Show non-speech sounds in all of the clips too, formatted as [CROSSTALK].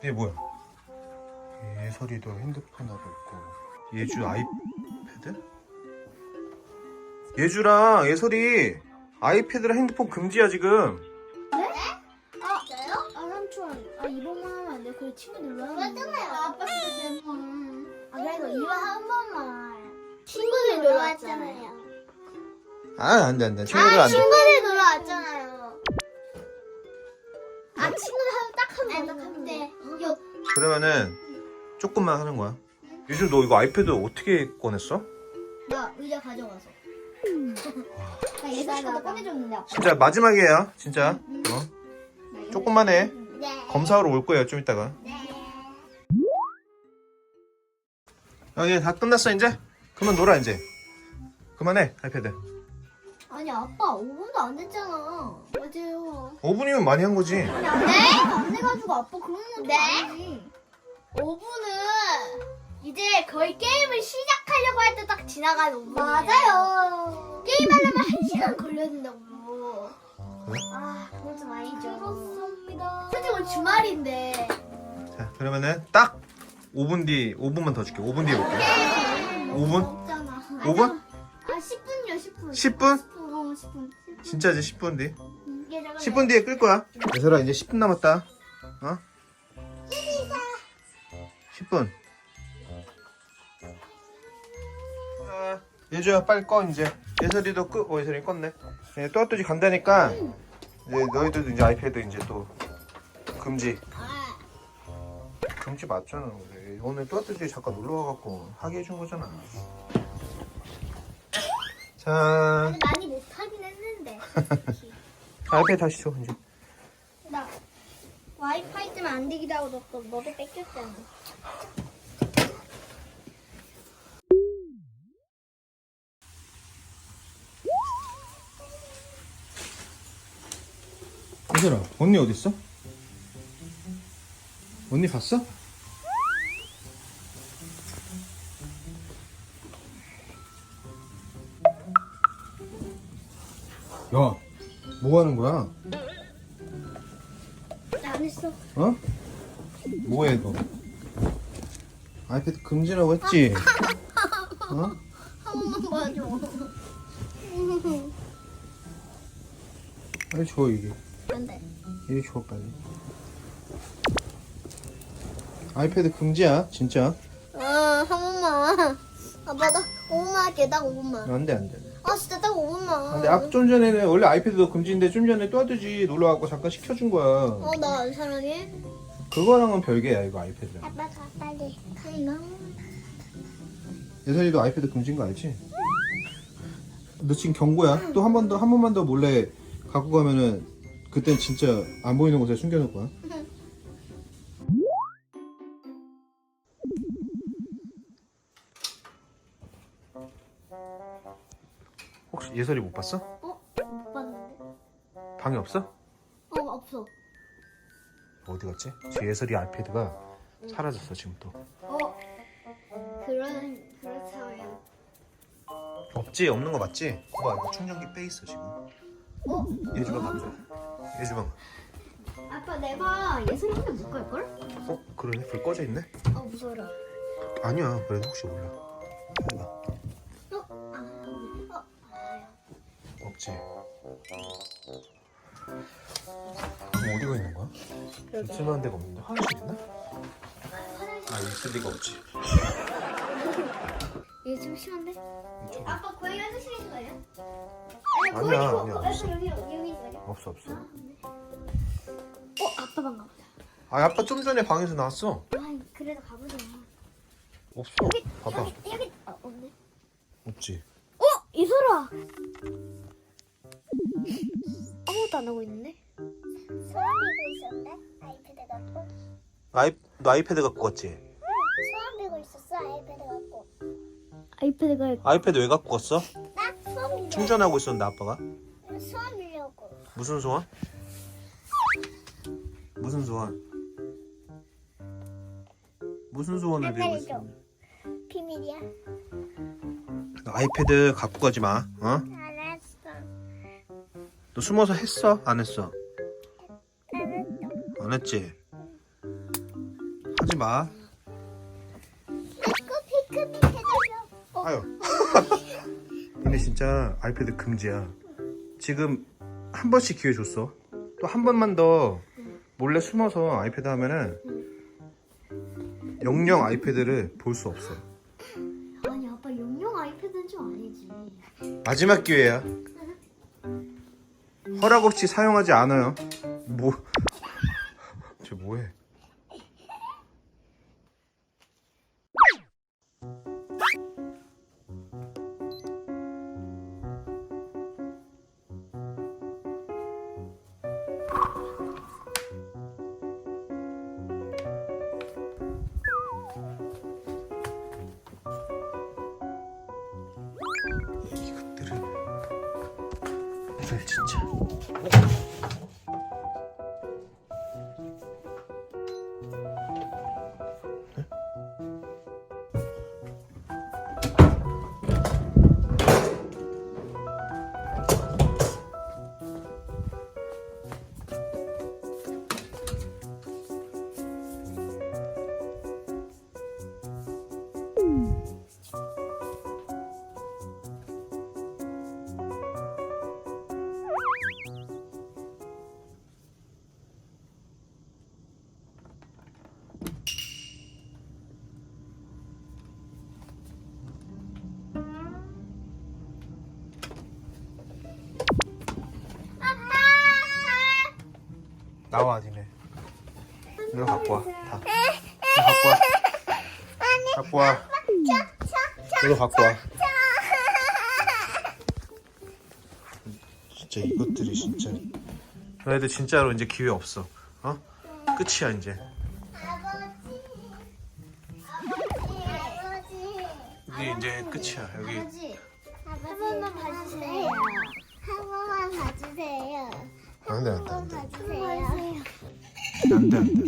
어? 이게 뭐야? 예설이도 핸드폰 하고 있고 예주 아이패드? 예주랑 예설이 아이패드랑 핸드폰 금지야 지금 아, 진짜요? 아, 삼촌. 아, 이번만 하면 안 돼. 그래, 친구들로 하면 돼. 그렇잖아요. 아빠 핸드폰. 아, 그래도 이번 한 번만. 친구들 놀러 왔잖아요. 아 안돼 안돼 친구들 아, 안돼 친구들 놀러 왔잖아요. 아, 친구들 하면 돼. 네. 요, 그러면은 조금만 하는 거야 예주 너 이거 아이패드 어떻게 꺼냈어? 나 의자 가져가서. 나 예전에 꺼내줬는데, 아빠. 진짜 마지막이에요 진짜 어? 조금만 해 네. 검사하러 올 거예요 좀 이따가 네. 아, 이제 다 끝났어 이제 그만 놀아 이제 그만해 아이패드 아니, 아빠, 5분도 안 됐잖아. 맞아요. 5분이면 많이 한 거지 네? 안 돼가지고 아빠 그런 것도 네? 아니지. 5분은 이제 거의 게임을 시작하려고 할 때 딱 지나가는 5분. 맞아요. 게임하려면 1시간 걸려야 된다고요. 그래? 아, 그건 좀 아니죠. 그렇습니다. 솔직히 오늘 주말인데. 자 그러면은 딱 5분 뒤 5분만 더 줄게 5분 뒤에 올게 5분? 없잖아. 5분? 아, 10분이요, 10분. 10분? 어, 10분. 진짜 이제 10분 뒤? 이게 저거 10분 뒤에 끌 거야. 예설아 이제 10분 남았다. 어? 10분. 자, 예주야 빨리 꺼 이제. 예설이도 끄.. 어 예설이 껐네. 예, 또아또지 간다니까. 이제 너희들도 이제 아이패드 이제 또 금지. 아, 금지 맞잖아 우리. 오늘 또아또지 잠깐 놀러 와갖고 하게 해준 거잖아. 자 [LAUGHS] 했는데. 아이패드 다시 줘 이제 나 와이파이 때문에 안 되기도 하고 너, 너, 너도 뺏겼잖아. 예설아 언니 어디 있어? 언니 봤어? 야, 뭐 하는 거야? 나안 했어. 어? 뭐해 너? 아이패드 금지라고 했지? [LAUGHS] 어? 한 번만 봐줘. 빨리 줘 이게 안 돼. 이리 줘 빨리 아이패드 금지야 진짜 아, 한 번만. 아빠, 나 5분만 할게. 딱 5분만. 안돼 안돼 딱 5분만. 근데 앞 좀 전에는 원래 아이패드도 금지인데 좀 전에 또아뜨지 놀러와갖고 잠깐 시켜준 거야 어, 나안 사랑해? 그거랑은 별개야 이거 아이패드랑 아빠 가 빨리. 가나? 예선이도 아이패드 금지인 거 알지? 너 지금 경고야 또 한 번 더 한 번만 더 몰래 갖고 가면은 그땐 진짜 안 보이는 곳에 숨겨놓을 거야 [LAUGHS] 예설이 못 봤어? 어? 못 봤는데. 방에 없어? 어, 없어. 어디 갔지? 제 예설이 아이패드가 사라졌어 지금 또 어? 그런, 그렇다면. 없지 없는 거 맞지? 봐 이거 충전기 빼 있어 지금 어? 얘 주방 가보자 얘 주방 아빠, 내가 예술이 혼자 못 갈걸? 어? 그러네 불 꺼져 있네 어, 무서워라. 아니야 그래도 혹시 몰라 해봐 없지 그럼 어디가 있는 거야? 쓸만한 데가 없는데 화장실 있나? 아 있을 리가 없지 [LAUGHS] 얘좀 심한데? 이쪽에 아빠 고양이 화장실에 있는 거예요? 아니야, 아니야, 어, 없어. 여기 여기 거예요? 없어 없어 어 아빠 방 가 보자. 아 아빠 좀 전에 방에서 나왔어 아 그래도 가보자. 없어 봐봐 여기 여기 어, 없네. 없지 어 이소라. 아무것도 안 하고 있는데? 소원 빌고 있었는데 아이패드 갖고. 아이, 너 아이패드 갖고 갔지? 소원 빌고 있었어 아이패드 갖고. 아이패드가 아이패드 왜 갖고 갔어? 나 소원 빌려. 충전하고 있었는데 아빠가 소원 빌려고. 무슨 소원? 무슨 소원? 무슨 소원을 빌고? 줘. 비밀이야. 아이패드 갖고 가지 마. 어? 너 숨어서 했어? 안 했어? 안 원했지? 하지 마. 아유. [LAUGHS] 근데 진짜 아이패드 금지야. 지금 한 번씩 기회 줬어. 또 한 번만 더 몰래 숨어서 아이패드 하면은 영영 아이패드를 볼 수 없어. 아니 아빠 용용 아이패드는 좀 아니지. 마지막 기회야. 허락 없이 사용하지 않아요. 뭐? 진짜. 나와 니네. 이거 갖고 와. 다. 이거 갖고 와. 갖고 와. 이거 갖고 와. 진짜 이것들이 진짜. 너희들 진짜로 이제 기회 없어. 어? 끝이야 이제. 이게 이제 끝이야 여기. 아버지 한 번만 봐주세요. 한 번만 봐주세요. 안돼 한 안돼 번만 안돼 봐주세요. 안 돼 안돼.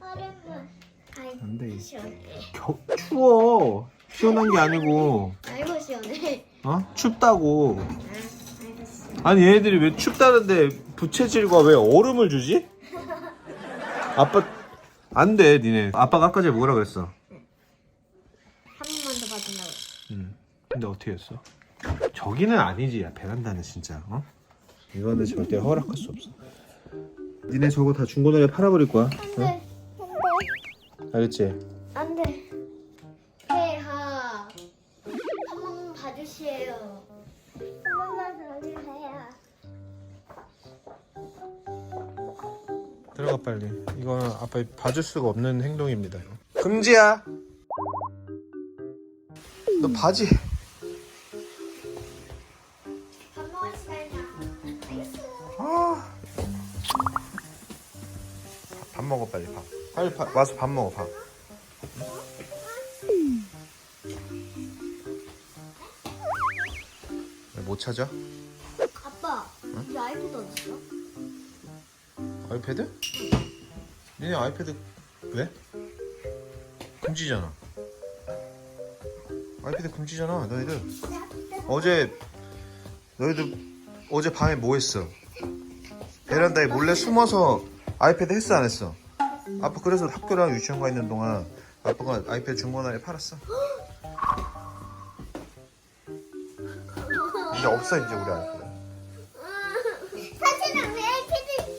어른분. 안돼. 시원해. 겨 추워. 시원한 게 아니고 아이고 시원해. 어 춥다고. 알겠어. 아니 얘네들이 왜 춥다는데 부채질과 왜 얼음을 주지? 아빠 안 돼 니네 아빠가 아까 전에 뭐라 그랬어? 한 번만 더 봐준다고. 응 근데 어떻게 했어? 저기는 아니지 야 베란다는 진짜 어? 이거는 절대 허락할 수 없어 니네 저거 다 중고나라에 팔아버릴 거야 응? 알겠지? 안돼. 폐하. 한 번만 봐주세요. 한 번만 봐주세요. 들어가 빨리 이거는 아빠 봐줄 수가 없는 행동입니다 금지야 너 바지 밥, 밥 먹어 빨리 밥. 빨리 밥, 와서 밥 먹어 밥. 왜 못 찾아? 아빠, 우리 아이패드 어디 있어? 아이패드? 니네 아이패드 왜? 금지잖아. 아이패드 금지잖아 너희들. 어제 너희들 어제 밤에 뭐 했어? 베란다에 몰래 숨어서 아이패드 했어 안 했어? 아빠 그래서 학교랑 유치원 가 있는 동안 아빠가 아이패드 중고나라에 팔았어. 이제 없어 이제 우리 아이패드. 사실은 왜 아이패드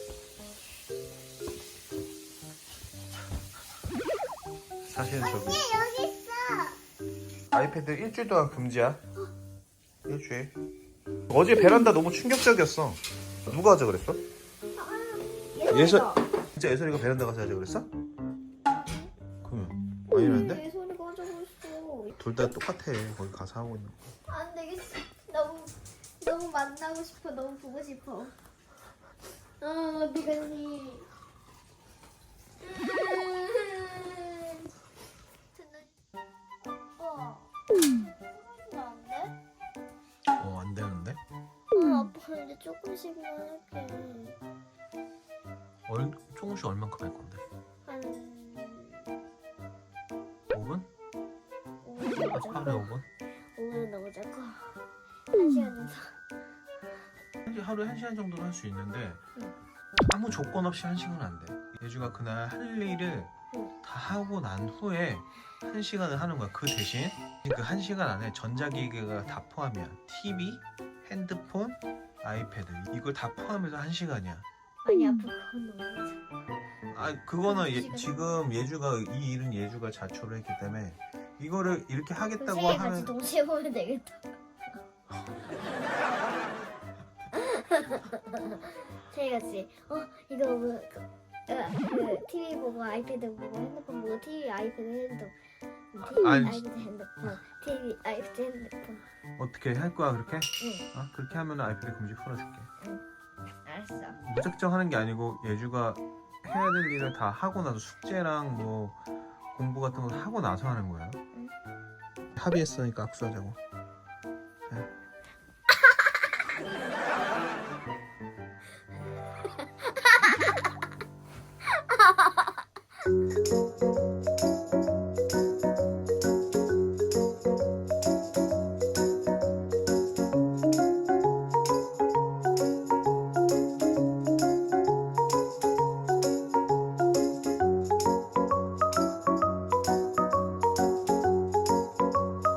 사실은 저기 여기 있어? 아이패드 일주일 동안 금지야. 일주일. 어제 베란다 너무 충격적이었어. 누가 하자 그랬어? 예서 진짜 예설이가 베란다 가서 하자 그랬어? 그러면 아니라는데? 내 소리가 하자고 했어. 둘 다 똑같아. 거기 가서 하고 있는 거. 안 되겠어. 너무 너무 만나고 싶어. 너무 보고 싶어. 아 어디가니? 어. 안 돼? 어, 안 되는데? 어, 아빠 이제 조금씩만 할게. 얼, 조금씩 얼만큼 할 건데? 한 5분? 5분 너무 하루에 작고 5분? 5분 너무 작고 한 시간 정도. 하루에 1시간 정도는 할 수 있는데 아무 조건 없이 1시간 안 돼. 예주가 그날 할 일을 응. 다 하고 난 후에 한 시간을 하는 거야. 그 대신 그 한 시간 안에 전자기기가 다 포함이야. TV, 핸드폰, 아이패드 이걸 다 포함해서 한 시간이야. 아니 아빠 그건 너무 아 그거는 예-. 지금 예주가 이 일은 예주가 자초를 했기 때문에 이거를 이렇게 하겠다고 같이 하면 동시에 보면 되겠다 [LAUGHS] 세 같이 어 이거 뭐 그, 어, 그 TV 보고 아이패드 보고 핸드폰 보고 TV 아이패드 핸드폰 TV 아니. 아이패드 핸드폰 TV 아이패드 핸드폰 어떻게 할 거야 그렇게? 응 어? 그렇게 하면 아이패드 금지 풀어줄게. 알았어 무작정 하는 게 아니고 예주가 해야 될 일을 다 하고 나서 숙제랑 뭐 공부 같은 거 하고 나서 하는 거야. 합의했으니까 악수하자고. 네. [LAUGHS]